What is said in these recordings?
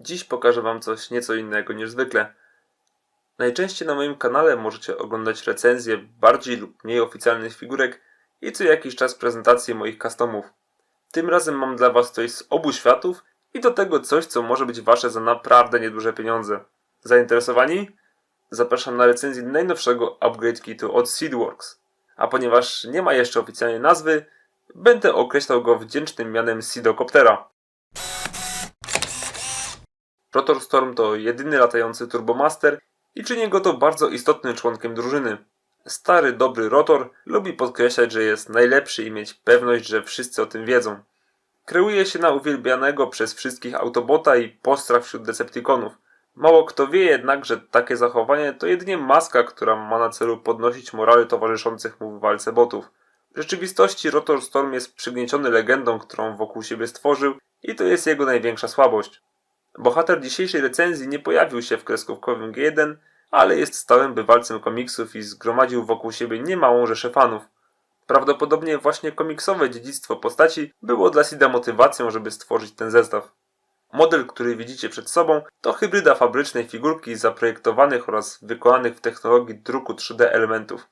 Dziś pokażę Wam coś nieco innego niż zwykle. Najczęściej na moim kanale możecie oglądać recenzje bardziej lub mniej oficjalnych figurek i co jakiś czas prezentacje moich customów. Tym razem mam dla Was coś z obu światów i do tego coś, co może być Wasze za naprawdę nieduże pieniądze. Zainteresowani? Zapraszam na recenzję najnowszego upgrade kitu od Seedworks. A ponieważ nie ma jeszcze oficjalnej nazwy, będę określał go wdzięcznym mianem Seedocoptera. Rotor Storm to jedyny latający Turbomaster i czyni go to bardzo istotnym członkiem drużyny. Stary, dobry Rotor lubi podkreślać, że jest najlepszy i mieć pewność, że wszyscy o tym wiedzą. Kreuje się na uwielbianego przez wszystkich Autobota i postrach wśród Decepticonów. Mało kto wie jednak, że takie zachowanie to jedynie maska, która ma na celu podnosić morale towarzyszących mu w walce botów. W rzeczywistości Rotor Storm jest przygnieciony legendą, którą wokół siebie stworzył i to jest jego największa słabość. Bohater dzisiejszej recenzji nie pojawił się w kreskówkowym G1, ale jest stałym bywalcem komiksów i zgromadził wokół siebie niemałą rzeszę fanów. Prawdopodobnie właśnie komiksowe dziedzictwo postaci było dla Sida motywacją, żeby stworzyć ten zestaw. Model, który widzicie przed sobą, to hybryda fabrycznej figurki zaprojektowanych oraz wykonanych w technologii druku 3D elementów.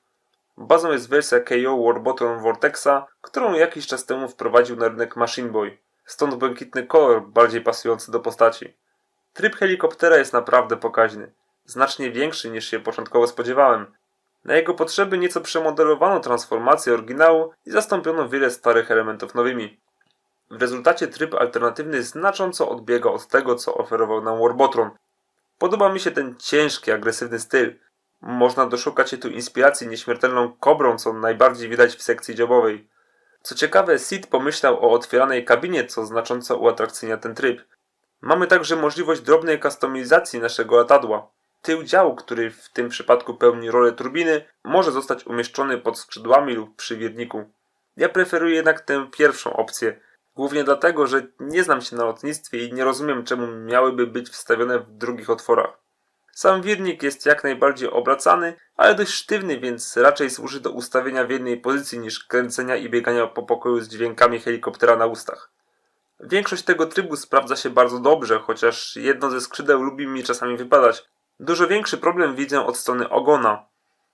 Bazą jest wersja KO Warbottom Vortexa, którą jakiś czas temu wprowadził na rynek Machine Boy. Stąd błękitny kolor, bardziej pasujący do postaci. Tryb helikoptera jest naprawdę pokaźny. Znacznie większy niż się początkowo spodziewałem. Na jego potrzeby nieco przemodelowano transformację oryginału i zastąpiono wiele starych elementów nowymi. W rezultacie tryb alternatywny znacząco odbiega od tego, co oferował nam Warbotron. Podoba mi się ten ciężki, agresywny styl. Można doszukać się tu inspiracji nieśmiertelną kobrą, co najbardziej widać w sekcji dziobowej. Co ciekawe, Sid pomyślał o otwieranej kabinie, co znacząco uatrakcyjnia ten tryb. Mamy także możliwość drobnej kustomizacji naszego latadła. Tył działu, który w tym przypadku pełni rolę turbiny, może zostać umieszczony pod skrzydłami lub przy wierniku. Ja preferuję jednak tę pierwszą opcję, głównie dlatego, że nie znam się na lotnictwie i nie rozumiem czemu miałyby być wstawione w drugich otworach. Sam wirnik jest jak najbardziej obracany, ale dość sztywny, więc raczej służy do ustawienia w jednej pozycji niż kręcenia i biegania po pokoju z dźwiękami helikoptera na ustach. Większość tego trybu sprawdza się bardzo dobrze, chociaż jedno ze skrzydeł lubi mi czasami wypadać. Dużo większy problem widzę od strony ogona.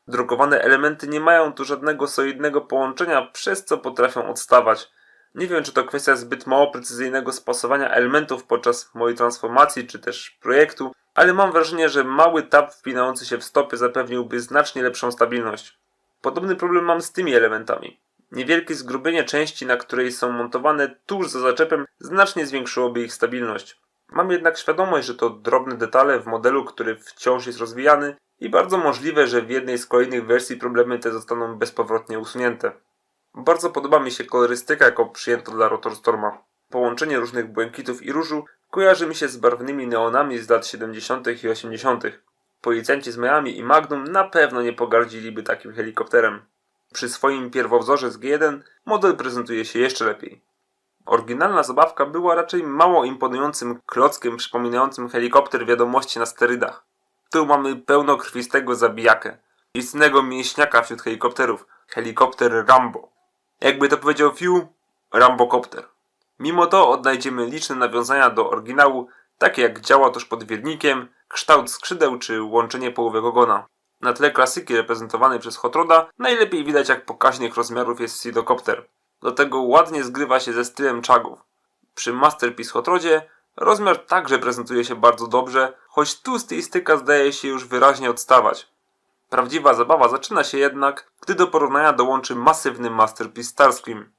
Drukowane elementy nie mają tu żadnego solidnego połączenia, przez co potrafią odstawać. Nie wiem, czy to kwestia zbyt mało precyzyjnego spasowania elementów podczas mojej transformacji, czy też projektu, ale mam wrażenie, że mały tap wpinający się w stopy zapewniłby znacznie lepszą stabilność. Podobny problem mam z tymi elementami. Niewielkie zgrubienie części, na której są montowane tuż za zaczepem, znacznie zwiększyłoby ich stabilność. Mam jednak świadomość, że to drobne detale w modelu, który wciąż jest rozwijany i bardzo możliwe, że w jednej z kolejnych wersji problemy te zostaną bezpowrotnie usunięte. Bardzo podoba mi się kolorystyka, jaką przyjęto dla Rotorstorma. Połączenie różnych błękitów i różu kojarzy mi się z barwnymi neonami z lat 70. i 80. Policjanci z Miami i Magnum na pewno nie pogardziliby takim helikopterem. Przy swoim pierwowzorze z G1 model prezentuje się jeszcze lepiej. Oryginalna zabawka była raczej mało imponującym klockiem przypominającym helikopter wiadomości na sterydach. Tu mamy pełnokrwistego zabijakę, istnego mięśniaka wśród helikopterów, helikopter Rambo. Jakby to powiedział Few, Rambokopter. Mimo to odnajdziemy liczne nawiązania do oryginału, takie jak działa tuż pod wiernikiem, kształt skrzydeł czy łączenie połówek ogona. Na tle klasyki reprezentowanej przez Hot Roda najlepiej widać jak pokaźnych rozmiarów jest Sidocopter. Do tego ładnie zgrywa się ze stylem czagów. Przy Masterpiece Hot Rodzie rozmiar także prezentuje się bardzo dobrze, choć tu stylistyka zdaje się już wyraźnie odstawać. Prawdziwa zabawa zaczyna się jednak, gdy do porównania dołączy masywny Masterpiece Starscream.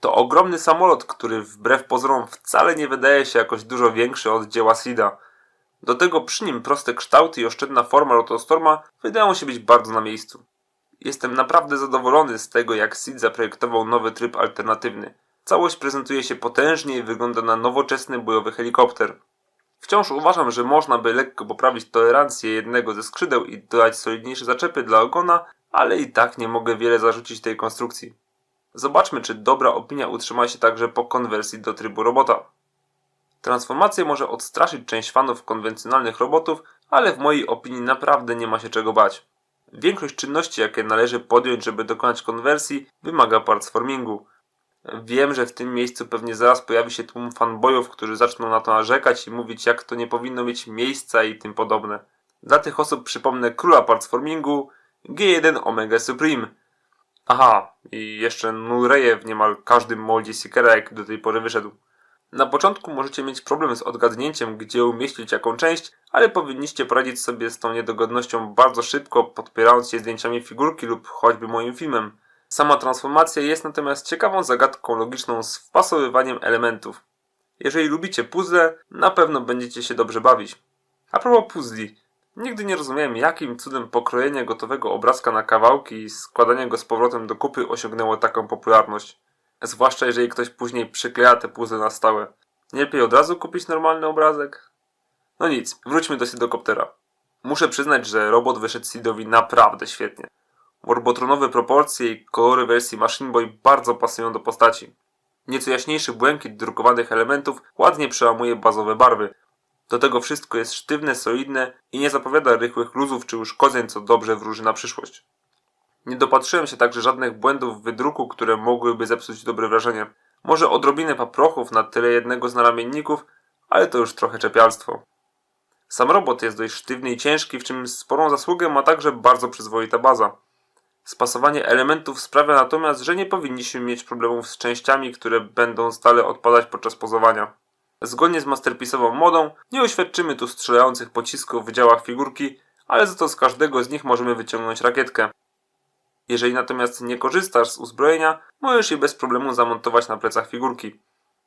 To ogromny samolot, który wbrew pozorom wcale nie wydaje się jakoś dużo większy od dzieła Sida. Do tego przy nim proste kształty i oszczędna forma Rotostorma wydają się być bardzo na miejscu. Jestem naprawdę zadowolony z tego, jak Sid zaprojektował nowy tryb alternatywny. Całość prezentuje się potężnie i wygląda na nowoczesny bojowy helikopter. Wciąż uważam, że można by lekko poprawić tolerancję jednego ze skrzydeł i dodać solidniejsze zaczepy dla ogona, ale i tak nie mogę wiele zarzucić tej konstrukcji. Zobaczmy, czy dobra opinia utrzyma się także po konwersji do trybu robota. Transformacja może odstraszyć część fanów konwencjonalnych robotów, ale w mojej opinii naprawdę nie ma się czego bać. Większość czynności, jakie należy podjąć, żeby dokonać konwersji, wymaga partsformingu. Wiem, że w tym miejscu pewnie zaraz pojawi się tłum fanboyów, którzy zaczną na to narzekać i mówić, jak to nie powinno mieć miejsca i tym podobne. Dla tych osób przypomnę króla partsformingu G1 Omega Supreme. Aha, i jeszcze Nureje w niemal każdym moldzie Seekera, jak do tej pory wyszedł. Na początku możecie mieć problem z odgadnięciem, gdzie umieścić jaką część, ale powinniście poradzić sobie z tą niedogodnością bardzo szybko, podpierając się zdjęciami figurki lub choćby moim filmem. Sama transformacja jest natomiast ciekawą zagadką logiczną z wpasowywaniem elementów. Jeżeli lubicie puzzle, na pewno będziecie się dobrze bawić. A propos puzli, nigdy nie rozumiałem jakim cudem pokrojenie gotowego obrazka na kawałki i składanie go z powrotem do kupy osiągnęło taką popularność. Zwłaszcza jeżeli ktoś później przykleja te puzzle na stałe. Nie lepiej od razu kupić normalny obrazek? No nic, wróćmy do Sidokoptera. Muszę przyznać, że robot wyszedł Sidowi naprawdę świetnie. Warbotronowe proporcje i kolory wersji Machine Boy bardzo pasują do postaci. Nieco jaśniejszy błękit drukowanych elementów ładnie przełamuje bazowe barwy. Do tego wszystko jest sztywne, solidne i nie zapowiada rychłych luzów czy uszkodzeń, co dobrze wróży na przyszłość. Nie dopatrzyłem się także żadnych błędów w wydruku, które mogłyby zepsuć dobre wrażenie. Może odrobinę paprochów na tyle jednego z naramienników, ale to już trochę czepialstwo. Sam robot jest dość sztywny i ciężki, w czym sporą zasługę ma także bardzo przyzwoita baza. Spasowanie elementów sprawia natomiast, że nie powinniśmy mieć problemów z częściami, które będą stale odpadać podczas pozowania. Zgodnie z masterpiece'ową modą, nie oświadczymy tu strzelających pocisków w działach figurki, ale za to z każdego z nich możemy wyciągnąć rakietkę. Jeżeli natomiast nie korzystasz z uzbrojenia, możesz je bez problemu zamontować na plecach figurki.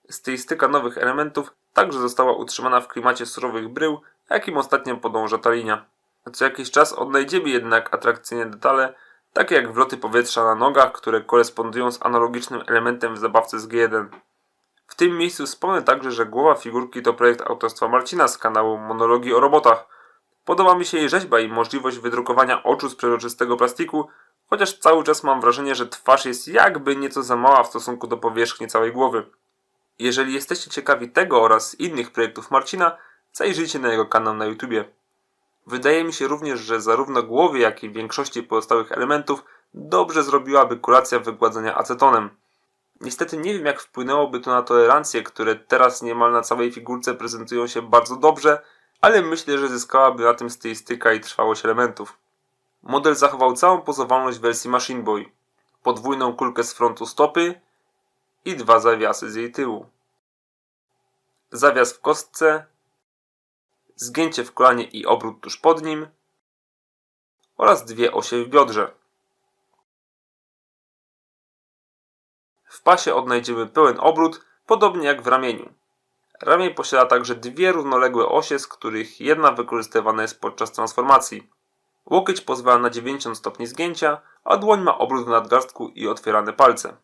Stylistyka nowych elementów także została utrzymana w klimacie surowych brył, jakim ostatnio podąża ta linia. Co jakiś czas odnajdziemy jednak atrakcyjne detale, takie jak wloty powietrza na nogach, które korespondują z analogicznym elementem w zabawce z G1. W tym miejscu wspomnę także, że głowa figurki to projekt autorstwa Marcina z kanału Monologii o robotach. Podoba mi się jej rzeźba i możliwość wydrukowania oczu z przeroczystego plastiku, chociaż cały czas mam wrażenie, że twarz jest jakby nieco za mała w stosunku do powierzchni całej głowy. Jeżeli jesteście ciekawi tego oraz innych projektów Marcina, zajrzyjcie na jego kanał na YouTubie. Wydaje mi się również, że zarówno głowie, jak i większości pozostałych elementów dobrze zrobiłaby kuracja wygładzenia acetonem. Niestety nie wiem jak wpłynęłoby to na tolerancje, które teraz niemal na całej figurce prezentują się bardzo dobrze, ale myślę, że zyskałaby na tym stylistyka i trwałość elementów. Model zachował całą pozowalność wersji Machine Boy. Podwójną kulkę z frontu stopy i dwa zawiasy z jej tyłu. Zawias w kostce, zgięcie w kolanie i obrót tuż pod nim oraz dwie osie w biodrze. W pasie odnajdziemy pełen obrót, podobnie jak w ramieniu. Ramię posiada także dwie równoległe osie, z których jedna wykorzystywana jest podczas transformacji. Łokieć pozwala na 90 stopni zgięcia, a dłoń ma obrót w nadgarstku i otwierane palce.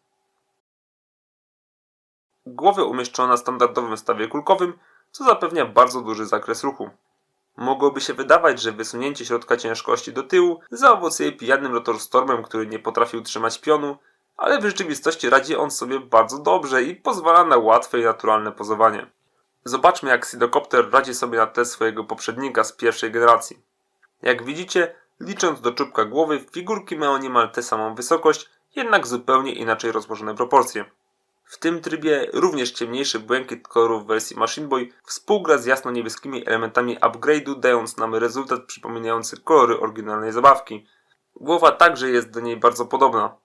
Głowę umieszczono na standardowym stawie kulkowym, co zapewnia bardzo duży zakres ruchu. Mogłoby się wydawać, że wysunięcie środka ciężkości do tyłu zaowocuje pijanym rotorstormem, który nie potrafił trzymać pionu, ale w rzeczywistości radzi on sobie bardzo dobrze i pozwala na łatwe i naturalne pozowanie. Zobaczmy jak Sidocopter radzi sobie na tle swojego poprzednika z pierwszej generacji. Jak widzicie, licząc do czubka głowy, figurki mają niemal tę samą wysokość, jednak zupełnie inaczej rozłożone proporcje. W tym trybie również ciemniejszy błękit kolorów w wersji Machine Boy współgra z jasno-niebieskimi elementami upgrade'u, dając nam rezultat przypominający kolory oryginalnej zabawki. Głowa także jest do niej bardzo podobna.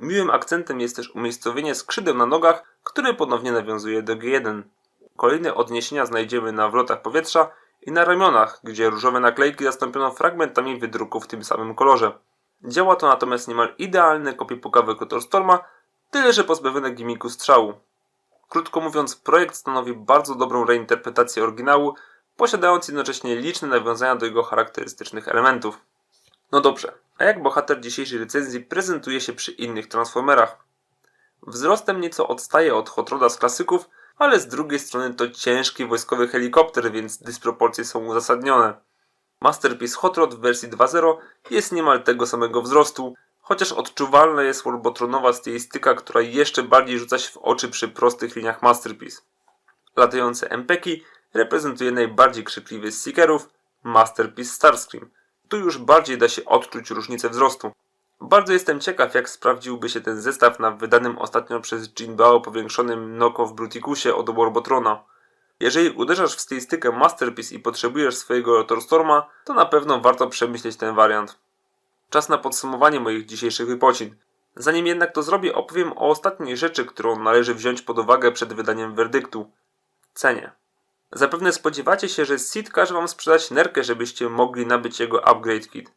Miłym akcentem jest też umiejscowienie skrzydeł na nogach, które ponownie nawiązuje do G1. Kolejne odniesienia znajdziemy na wlotach powietrza i na ramionach, gdzie różowe naklejki zastąpiono fragmentami wydruku w tym samym kolorze. Działa to natomiast niemal idealne kopie pukawek Storma, tyle że pozbawione gimiku strzału. Krótko mówiąc, projekt stanowi bardzo dobrą reinterpretację oryginału, posiadając jednocześnie liczne nawiązania do jego charakterystycznych elementów. No dobrze, a jak bohater dzisiejszej recenzji prezentuje się przy innych Transformerach? Wzrostem nieco odstaje od Hot Roda z klasyków, ale z drugiej strony to ciężki wojskowy helikopter, więc dysproporcje są uzasadnione. Masterpiece Hot Rod w wersji 2.0 jest niemal tego samego wzrostu, chociaż odczuwalna jest warbotronowa stylistyka, która jeszcze bardziej rzuca się w oczy przy prostych liniach Masterpiece. Latające MPki reprezentuje najbardziej krzykliwy z Seekerów Masterpiece Starscream. Tu już bardziej da się odczuć różnicę wzrostu. Bardzo jestem ciekaw, jak sprawdziłby się ten zestaw na wydanym ostatnio przez Jinbao powiększonym Noko w Bruticusie od Warbotrona. Jeżeli uderzasz w stylistykę Masterpiece i potrzebujesz swojego Rotorstorma, to na pewno warto przemyśleć ten wariant. Czas na podsumowanie moich dzisiejszych wypocin. Zanim jednak to zrobię, opowiem o ostatniej rzeczy, którą należy wziąć pod uwagę przed wydaniem werdyktu. Cenie. Zapewne spodziewacie się, że Sid każe wam sprzedać nerkę, żebyście mogli nabyć jego upgrade kit.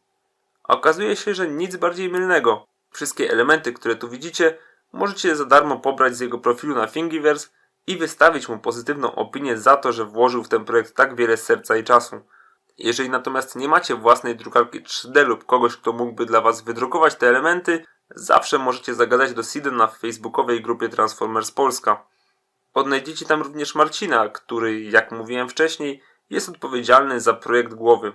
Okazuje się, że nic bardziej mylnego. Wszystkie elementy, które tu widzicie, możecie za darmo pobrać z jego profilu na Thingiverse i wystawić mu pozytywną opinię za to, że włożył w ten projekt tak wiele serca i czasu. Jeżeli natomiast nie macie własnej drukarki 3D lub kogoś, kto mógłby dla Was wydrukować te elementy, zawsze możecie zagadać do Sida na facebookowej grupie Transformers Polska. Odnajdziecie tam również Marcina, który, jak mówiłem wcześniej, jest odpowiedzialny za projekt głowy.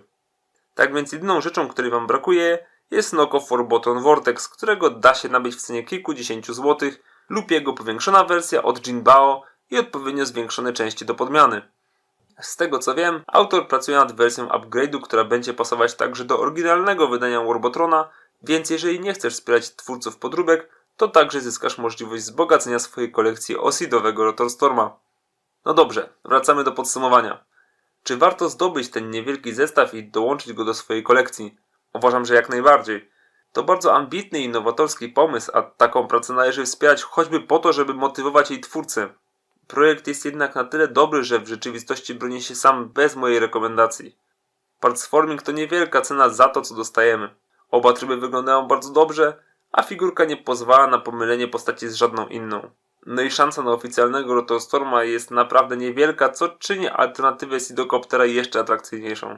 Tak więc jedyną rzeczą, której Wam brakuje, jest Noco for Button Vortex, którego da się nabyć w cenie kilkudziesięciu złotych lub jego powiększona wersja od Jinbao i odpowiednio zwiększone części do podmiany. Z tego co wiem, autor pracuje nad wersją upgrade'u, która będzie pasować także do oryginalnego wydania Warbotrona, więc jeżeli nie chcesz wspierać twórców podróbek, to także zyskasz możliwość wzbogacenia swojej kolekcji osidowego Rotorstorma. No dobrze, wracamy do podsumowania. Czy warto zdobyć ten niewielki zestaw i dołączyć go do swojej kolekcji? Uważam, że jak najbardziej. To bardzo ambitny i innowatorski pomysł, a taką pracę należy wspierać choćby po to, żeby motywować jej twórcę. Projekt jest jednak na tyle dobry, że w rzeczywistości broni się sam bez mojej rekomendacji. Partsforming to niewielka cena za to, co dostajemy. Oba tryby wyglądają bardzo dobrze, a figurka nie pozwala na pomylenie postaci z żadną inną. No i szansa na oficjalnego Rotostorma jest naprawdę niewielka, co czyni alternatywę Sidokoptera jeszcze atrakcyjniejszą.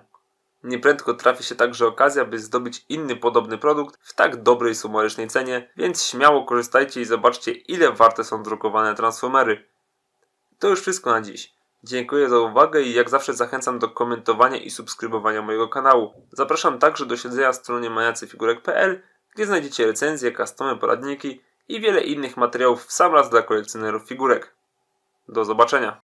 Nieprędko trafi się także okazja, by zdobyć inny podobny produkt w tak dobrej sumarycznej cenie, więc śmiało korzystajcie i zobaczcie ile warte są drukowane transformery. To już wszystko na dziś. Dziękuję za uwagę i jak zawsze zachęcam do komentowania i subskrybowania mojego kanału. Zapraszam także do śledzenia stronie majacyfigurek.pl, gdzie znajdziecie recenzje, customy, poradniki i wiele innych materiałów w sam raz dla kolekcjonerów figurek. Do zobaczenia.